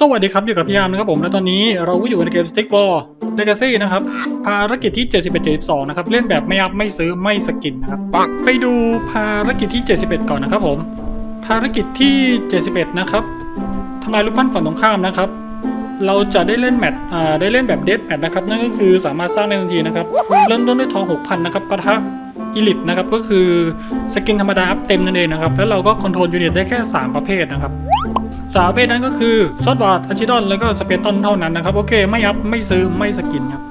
สวัสดีครับอยู่กับพี่ยามนะครับผมและตอนนี้เราก็อยู่ในเกม Stick War Legacy นะครับภารกิจที่ 71 72 นะครับ เล่นแบบไม่อัพไม่ซื้อไม่สกินนะครับไปดูภารกิจที่ 71 ก่อนนะครับผม ภารกิจที่ 71 นะครับทำลายรูปปั้นฝั่งตรงข้ามนะครับ เราจะได้เล่นแมตช์ได้เล่นแบบเดฟแมตช์นะครับนั่นก็คือสามารถสร้างได้ทันทีนะครับ เริ่มต้นด้วยทอง 6,000 นะครับปะทะอิลิทนะครับก็คือสกินธรรมดาอัพเต็มนั่นเองนะครับแล้วเราก็คอนโทรลยูนิตได้แค่ 3 ประเภทนะครับ สามประเภทนั้นก็คือซอสบาร์ดอัชิดอนแล้วก็สเปตอนเท่านั้นนะครับ โอเคไม่ยับไม่ซื้อไม่สกินครับ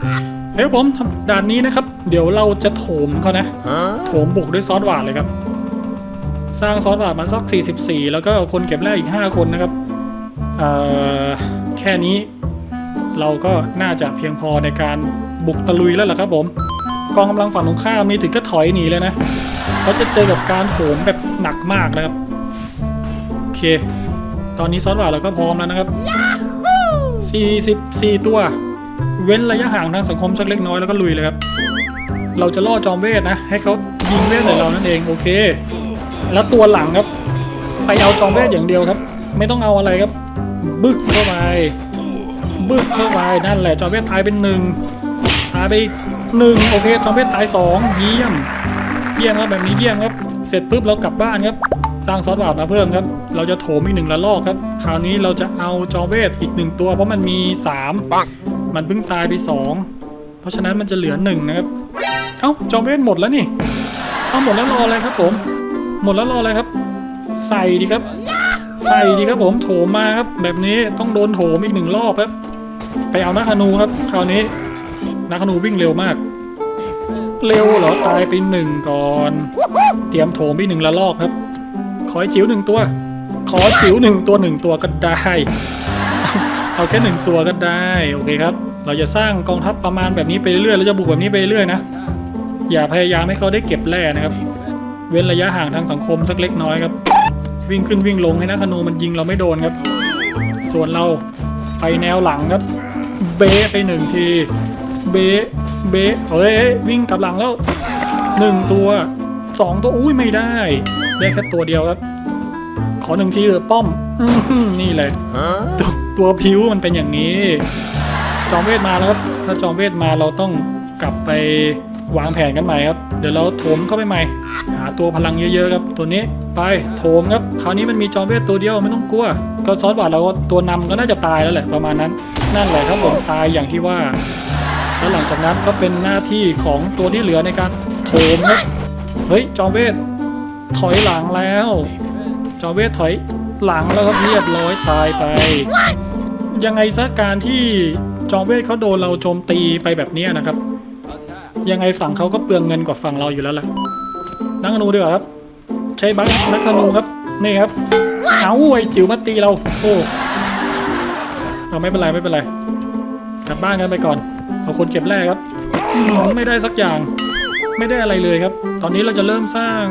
เฮ้ยผมทำด่านนี้นะครับ เดี๋ยวเราจะโถมเขานะ โถมบุกด้วยซอสบาร์ดเลยครับ สร้างซอสบาร์ดมาสัก 44 แล้วก็คนเก็บแร่อีก 5 คนนะครับเอ่อแค่นี้เราก็น่าจะเพียงพอในการบุกตะลุยแล้วล่ะครับผม กองกำลังฝั่งตรงข้ามนี่ถึงก็ถอยหนีเลยนะ เขาจะเจอกับการโถมแบบหนักมากนะครับ โอเค ตอนนี้ซอสหวานเราก็พร้อมแล้วนะครับ 44 ตัว เว้นระยะห่างทางสังคมสักเล็กน้อยแล้วก็ลุยเลยครับ เราจะล่อจอมเวทนะ ให้เขายิงเวทใส่เรานั่นเองโอเค แล้วตัวหลังครับ ไปเอาจอมเวทอย่างเดียวครับ ไม่ต้องเอาอะไรครับ บึกเข้าไปบึกเข้าไปนั่นแหละจอมเวทตายเป็นหนึ่งตายไปอีกหนึ่งโอเคจอมเวทตายสองเยี่ยม เยี่ยมครับแบบนี้เยี่ยมครับ เสร็จปุ๊บเรากลับบ้านครับ สร้างซอสบาดมาเพิ่มครับ เราจะโถมอีกหนึ่งละลอกครับ คราวนี้เราจะเอาจอเวทอีกหนึ่งตัว เพราะมันมีสามมันเพิ่งตายไปสองเพราะฉะนั้นมันจะเหลือหนึ่งนะครับ เอ้าจอเวทหมดแล้วนี่เอาหมดแล้วรออะไรครับผม หมดแล้วรออะไรครับ ใส่ดีครับ ใส่ดีครับผมโถมมาครับ แบบนี้ต้องโดนโถมอีกหนึ่งรอบครับ ไปเอานักธนูครับ คราวนี้นักธนูวิ่งเร็วมากเร็วเหรอตายไปหนึ่งก่อน เตรียมโถมไปหนึ่งละลอกครับข อให้จิ๋วหนึ่งตัว ขอจิ๋วหนึ่งตัวหนึ่งตัวก็ได้ เอาแค่หนึ่งตัวก็ได้ โอเคครับ เราจะสร้างกองทัพประมาณแบบนี้ไปเรื่อยเราจะบุกแบบนี้ไปเรื่อยนะ อย่าพยายามให้เขาได้เก็บแร่นะครับ เว้นระยะห่างทางสังคมสักเล็กน้อยครับ วิ่งขึ้นวิ่งลงให้นักธนูมันยิงเราไม่โดนครับ ส่วนเราไปแนวหลังครับ เบะไปหนึ่งที เบะเบะเฮ้ยวิ่งกลับหลังแล้วหนึ่งตัวสองตัวอุ้ยไม่ได้ ได้แค่ตัวเดียวครับ ขอหนึ่งทีเถอะป้อมนี่เลยตัวตัวผิวมันเป็นอย่างนี้ จอมเวทมาแล้วครับ ถ้าจอมเวทมาเราต้องกลับไปวางแผนกันใหม่ครับ เดี๋ยวเราโถมเข้าไปใหม่ หาตัวพลังเยอะๆครับ ตัวนี้ไปโถมครับ คราวนี้มันมีจอมเวทตัวเดียวไม่ต้องกลัว ก็ซอสบาดเราตัวนำก็น่าจะตายแล้วแหละประมาณนั้น นั่นแหละครับผมตายอย่างที่ว่า แล้วหลังจากนั้นก็เป็นหน้าที่ของตัวที่เหลือในการโถมครับ เฮ้ยจอมเวท ถอยหลังแล้ว จอมเวทถอยหลังแล้วครับเรียบร้อยตายไป ยังไงซะการที่จอมเวทเขาโดนเราโจมตีไปแบบนี้นะครับ ยังไงฝั่งเขาก็เปลืองเงินกว่าฝั่งเราอยู่แล้วล่ะ นักธนูดีกว่าครับ ใช้บังนักธนูครับนี่ครับเอาไอ้จิ๋วมาตีเราโอ้เอาไม่เป็นไรไม่เป็นไรกลับบ้านกันไปก่อนเอาคนเก็บแร่ครับ ไม่ได้สักอย่าง ไม่ได้อะไรเลยครับ ตอนนี้เราจะเริ่มสร้าง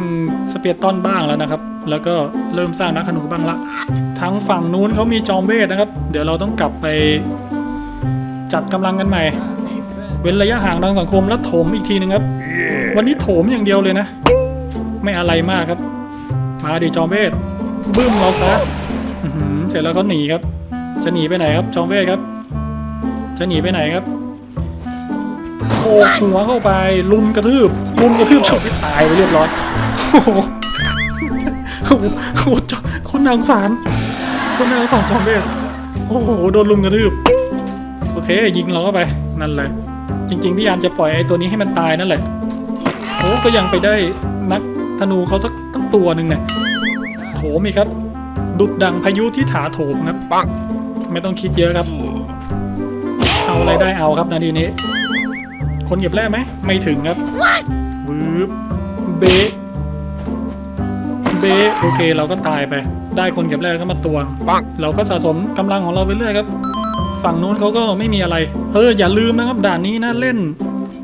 สเปียร์ตอนบ้างแล้วนะครับ แล้วก็เริ่มสร้างนักขนูบ้างละทั้งฝั่งนู้นเขามีจอมเวทนะครับ เดี๋ยวเราต้องกลับไปจัดกำลังกันใหม่ เว้นระยะห่างทางสังคมแล้วโถมอีกทีนึงครับ วันนี้โถมอย่างเดียวเลยนะ ไม่อะไรมากครับ มาดิจอมเวทบึ้มเราซะเสร็จแล้วก็หนีครับ จะหนีไปไหนครับ จอมเวทครับ จะหนีไปไหนครับ โขกหัวเข้าไปลุมกระทืบลุมกระทืบชกให้ตายไปเรียบร้อยโอ้โหโอ้โหโอ้โหจอคนนางสารคนนางสารจอมเวทโอ้โหโดนลุมกระทืบโอเค ยิงเราเข้าไปนั่นแหละ จริงๆพยายามจะปล่อยไอ้ตัวนี้ให้มันตายนั่นแหละโอ้ก็ยังไปได้นักธนูเขาสักตั้งตัวหนึ่งเนี่ยโถมีครับ ดุดดังพายุที่ถาโถมครับปังไม่ต้องคิดเยอะครับ เอาอะไรได้เอาครับนาทีนี้ คนเก็บแร่ไหมไม่ถึงครับวืบเบะเบะโอเคเราก็ตายไป ได้คนเก็บแร่ก็มาตวงปังเราก็สะสมกำลังของเราไปเรื่อยครับ ฝั่งนู้นเขาก็ไม่มีอะไร เอออย่าลืมนะครับด่านนี้นะเล่น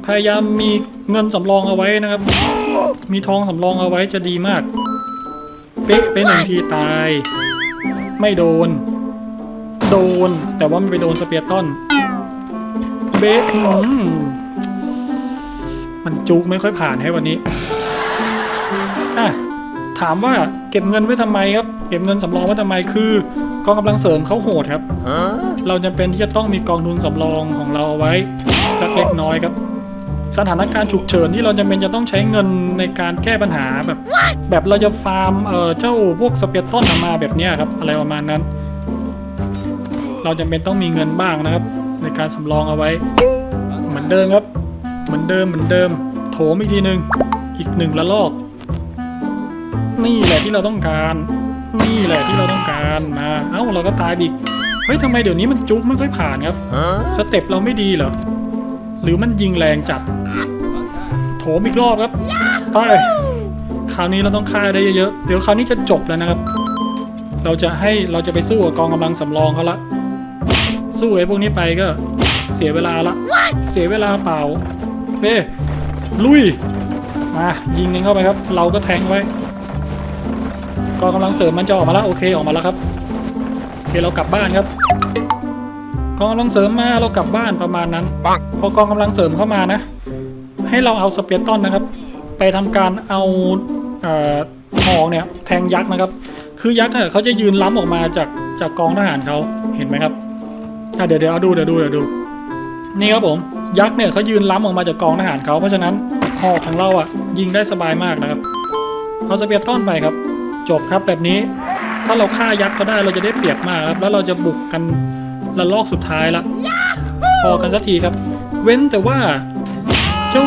พยายามมีเงินสำรองเอาไว้นะครับ มีทองสำรองเอาไว้จะดีมาก เป๊ะไปหนึ่งทีตาย ไม่โดน โดนแต่ว่ามันไปโดนสเปียร์ตอนเบะอื มันจุกไม่ค่อยผ่านให้วันนี้อะถามว่าเก็บเงินไว้ทำไมครับ เก็บเงินสำรองไว้ทำไมคือกองกำลังเสริมเขาโหดครับ เราจำเป็นที่จะต้องมีกองทุนสำรองของเราเอาไว้สักเล็กน้อยครับ สถานการณ์ฉุกเฉินที่เราจำเป็นจะต้องใช้เงินในการแก้ปัญหาแบบ แบบเราจะฟาร์มเออเจ้าพวกสเปียร์ต้นมาแบบนี้ครับ อะไรประมาณนั้น เราจำเป็นต้องมีเงินบ้างนะครับ ในการสำรองเอาไว้ เหมือนเดิมครับ เหมือนเดิมเหมือนเดิม โถมอีกทีหนึ่งอีกหนึ่งละลอก นี่แหละที่เราต้องการ นี่แหละที่เราต้องการมาเอ้าเราก็ตายอีกเฮ้ยทำไมเดี๋ยวนี้มันจุกไม่ค่อยผ่านครับสเต็ปเราไม่ดีเหรอหรือมันยิงแรงจัดโถมอีกรอบครับไปคราวนี้เราต้องฆ่าได้เยอะๆเดี๋ยวคราวนี้จะจบแล้วนะครับ เราจะให้เราจะไปสู้กับกองกำลังสำรองเขาละสู้ไอ้พวกนี้ไปก็เสียเวลาละ เสียเวลาเปล่า เฮ้ลุย มายิงกันเข้าไปครับ เราก็แทงไว้กองกำลังเสริมมันจะออกมาแล้วโอเคออกมาแล้วครับโอเคเรากลับบ้านครับกองกำลังเสริมมาเรากลับบ้านประมาณนั้นพอกองกำลังเสริมเข้ามานะ ให้เราเอาสเปียร์ต้นนะครับ ไปทำการเอาเอ่อหอกเนี่ยแทงยักษ์นะครับ คือยักษ์เนี่ยเขาจะยืนล้ำออกมาจากจากกองทหารเขาเห็นไหมครับเดี๋ยวเดี๋ยวเอาดูเดี๋ยวดูเดี๋ยวดู นี่ครับผม ยักษ์เนี่ยเขายืนล้ำออกมาจากกองทหารเขาเพราะฉะนั้นหอกของเราอะยิงได้สบายมากนะครับ เอาสเปียร์ต้อนไปครับ จบครับแบบนี้ ถ้าเราฆ่ายักษ์เขาได้เราจะได้เปรียบมากครับ แล้วเราจะบุกกันระลอกสุดท้ายละพอกันสักทีครับ เว้นแต่ว่าเจ้า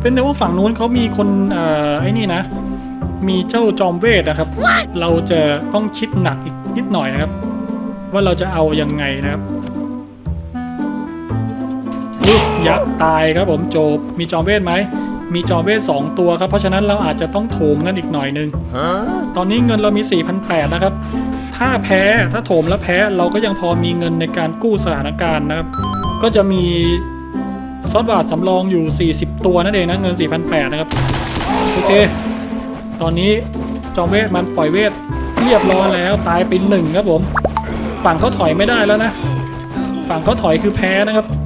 เป็นแต่ว่าฝั่งนู้นเขามีคนอ่อไอ้นี่นะ มีเจ้าจอมเวทนะครับ เราจะต้องคิดหนักอีกนิดหน่อยนะครับ ว่าเราจะเอายังไงนะครับ ยยักษ์ตายครับผมโจบ มีจอมเวทไหม มีจอมเวทสองตัวครับ เพราะฉะนั้นเราอาจจะต้องโถมกันอีกหน่อยหนึง ตอนนี้เงินเรามี4,800นะครับ ถ้าแพ้ ถ้าโถมแล้วแพ้ เราก็ยังพอมีเงินในการกู้สถานการณ์นะครับ ก็จะมีซอสบาทสำรองอยู่ 40 ตัวนั่นเองนะ เงิน 4,800นะครับ โอเค ตอนนี้จอมเวทมันปล่อยเวทเรียบร้อยแล้วตายไปหนึ่งครับผม ฝั่งเขาถอยไม่ได้แล้วนะ ฝั่งเขาถอยคือแพ้นะครับแต่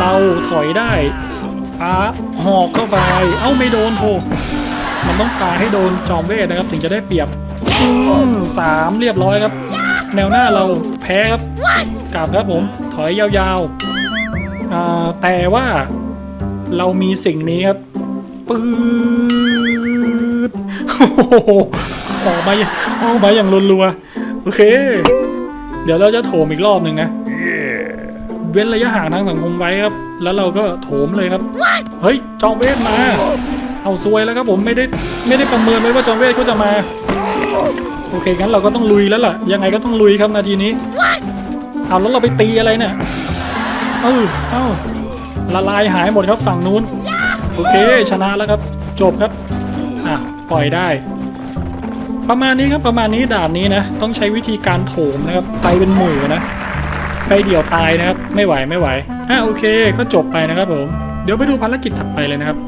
เราถอยได้ปาหอกเข้าไป เอ้าไม่โดนโถมันต้องปาให้โดนจอมเวทนะครับ ถึงจะได้เปรียบอืมสามเรียบร้อยครับ แนวหน้าเราแพ้ครับกลับครับผม ถอยยาวๆอ่าแต่ว่าเรามีสิ่งนี้ครับปืดโอ้โหออกมาอออกมาอย่างรัวๆโอเค เดี๋ยวเราจะโถมอีกรอบหนึ่งนะ เว้นระยะห่างทางสังคมไว้ครับ แล้วเราก็โถมเลยครับ เฮ้ย จอมเวทมา เอาซวยแล้วครับผมไม่ได้ไม่ได้ประเมินไว้ว่าจอมเวทเขาจะมา โอเคงั้นเราก็ต้องลุยแล้วล่ะ ยังไงก็ต้องลุยครับนาทีนี้ เอาแล้วเราไปตีอะไรเนี่ย เออเอ้าละลายหายหมดครับฝั่งนู้น โอเค ชนะแล้วครับ จบครับ อะ ปล่อยได้ ประมาณนี้ครับประมาณนี้ด่านนี้นะ ต้องใช้วิธีการโถมนะครับ ไปเป็นหมู่นะ ไปเดี่ยวตายนะครับ ไม่ไหวไม่ไหวอะโอเค ก็จบไปนะครับผม เดี๋ยวไปดูภารกิจถัดไปเลยนะครับ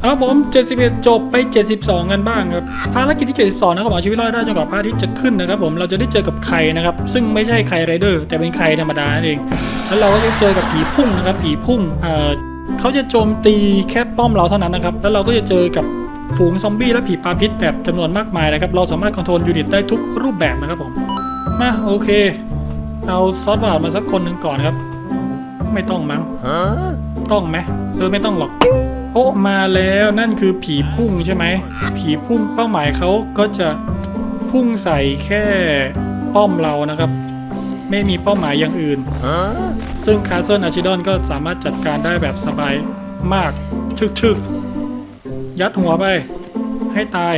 เอาครับผม 71 จบไป 72 กันบ้างครับ ภารกิจที่ 72 นะครับเอาชีวิตรอดได้จนกว่าพระอาทิตย์จะขึ้นนะครับผม เราจะได้เจอกับใครนะครับ ซึ่งไม่ใช่ใครไรเดอร์ แต่เป็นใครธรรมดานั่นเอง แล้วเราก็จะเจอกับผีพุ่งนะครับ ผีพุ่ง เอ่อเขาจะโจมตีแค่ป้อมเราเท่านั้นนะครับ แล้วเราก็จะเจอกับฝูงซอมบี้และผีปลาพิษแบบจำนวนมากมายนะครับ เราสามารถคอนโทรลยูนิตได้ทุกรูปแบบนะครับผม มาโอเค เอาซอสบาทมาสักคนหนึ่งก่อนครับ ไม่ต้องมั้งต้องไหมเออไม่ต้องหรอก โอ้มาแล้วนั่นคือผีพุ่งใช่ไหม ผีพุ่งเป้าหมายเขาก็จะพุ่งใส่แค่ป้อมเรานะครับ ไม่มีเป้าหมายอย่างอื่น ซึ่งคาเซิลอาชิดอนก็สามารถจัดการได้แบบสบายมากชึกๆยัดหัวไป ให้ตาย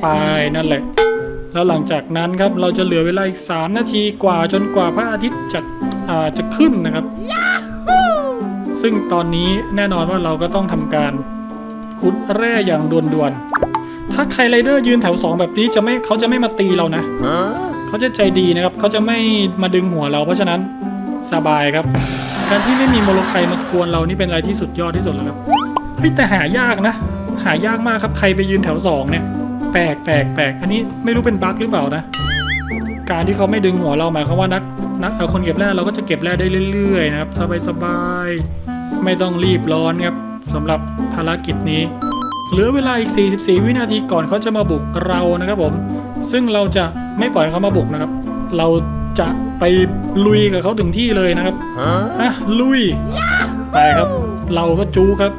ไปนั่นแหละ แล้วหลังจากนั้นครับเราจะเหลือเวลาอีก 3 นาทีกว่าจนกว่าพระอาทิตย์จะอ่าจะขึ้นนะครับ ซึ่งตอนนี้แน่นอนว่าเราก็ต้องทำการขุดแร่อย่างด่วนๆ ถ้าใครไรเดอร์ยืนแถว 2 แบบนี้จะไม่เขาจะไม่มาตีเรานะ เขาจะใจดีนะครับ เขาจะไม่มาดึงหัวเรา เพราะฉะนั้นสบายครับ การที่ไม่มีโมโลไคมากวนเรานี่เป็นอะไรที่สุดยอดที่สุดแล้วครับ เฮ้ยแต่หายากนะ หายากมากครับใครไปยืนแถวสองเนี่ย แปลกแปลกแปลกอันนี้ไม่รู้เป็นบั๊กหรือเปล่านะ การที่เขาไม่ดึงหัวเราหมายความว่านักนักเอ่อคนเก็บแร่เราก็จะเก็บแร่ได้เรื่อยๆนะครับสบายสบายๆไม่ต้องรีบร้อนครับสำหรับภารกิจนี้ เหลือเวลาอีก 44 วินาทีก่อนเขาจะมาบุกเรานะครับผม ซึ่งเราจะไม่ปล่อยเขามาบุกนะครับ เราจะไปลุยกับเขาถึงที่เลยนะครับอะลุยไปครับ เราก็จูครับ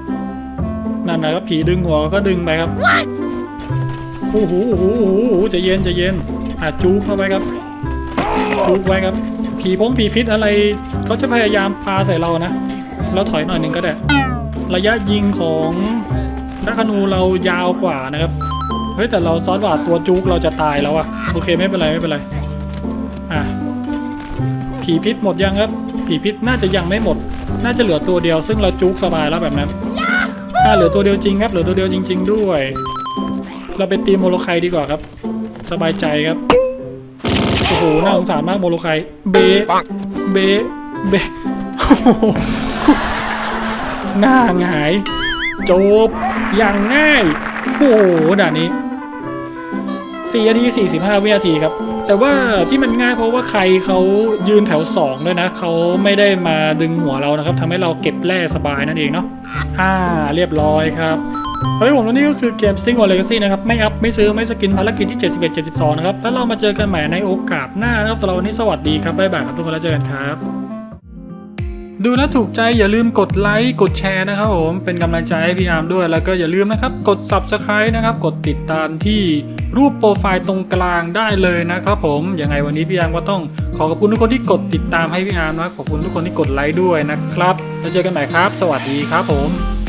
นั่นนะครับผีดึงหัวก็ดึงไปครับ โอ้โหโอ้โหโอ้โหจะเย็นจะเย็นอะจูเข้าไปครับ จูไว้ครับ ผีพงผีพิษอะไรเขาจะพยายามปาใส่เรานะ เราถอยหน่อยหนึ่งก็ได้ ระยะยิงของนักธนูเรายาวกว่านะครับ เฮ้ยแต่เราซอสว่าตัวจุกเราจะตายแล้วอะโอเคไม่เป็นไรไม่เป็นไร อะ ผีพิษหมดยังครับ ผีพิษน่าจะยังไม่หมด น่าจะเหลือตัวเดียว ซึ่งเราจุกสบายแล้วแบบนั้น อ่าเหลือตัวเดียวจริงครับ เหลือตัวเดียวจริง ๆ ด้วย เราไปตีโมโลไคดีกว่าครับ สบายใจครับ โอ้โห น่าสงสารมากโมโลไคเบะเบะเบะโอ้โหหน้าหงายจบอย่างง่าย โอ้โหด่านนี้4นาที45 วินาทีครับ แต่ว่าที่มันง่ายเพราะว่าใครเขายืนแถว 2 ด้วยนะ เขาไม่ได้มาดึงหัวเรานะครับทำให้เราเก็บแร่สบายนั่นเองเนาะอ่าเรียบร้อยครับ เฮ้ยผมแล้วนี่ก็คือเกม Sting War Legacy นะครับ ไม่อัพ ไม่ซื้อ ไม่สกินภารกิจที่ 71 72 นะครับ แล้วเรามาเจอกันใหม่ในโอกาสหน้านะครับสำหรับวันนี้สวัสดีครับ บ๊ายบายครับทุกคนแล้วเจอกันครับ ดูแล้วถูกใจอย่าลืมกดไลค์กดแชร์นะครับผมเป็นกำลังใจให้พี่อาร์มด้วยแล้วก็อย่าลืมนะครับกด Subscribe นะครับกดติดตามที่รูปโปรไฟล์ตรงกลางได้เลยนะครับผมยังไงวันนี้พี่อาร์มก็ต้องขอขอบคุณทุกคนที่กดติดตามให้พี่อาร์มนะขอบคุณทุกคนที่กดไลค์ด้วยนะครับแล้วเจอกันใหม่ครับ สวัสดีครับผม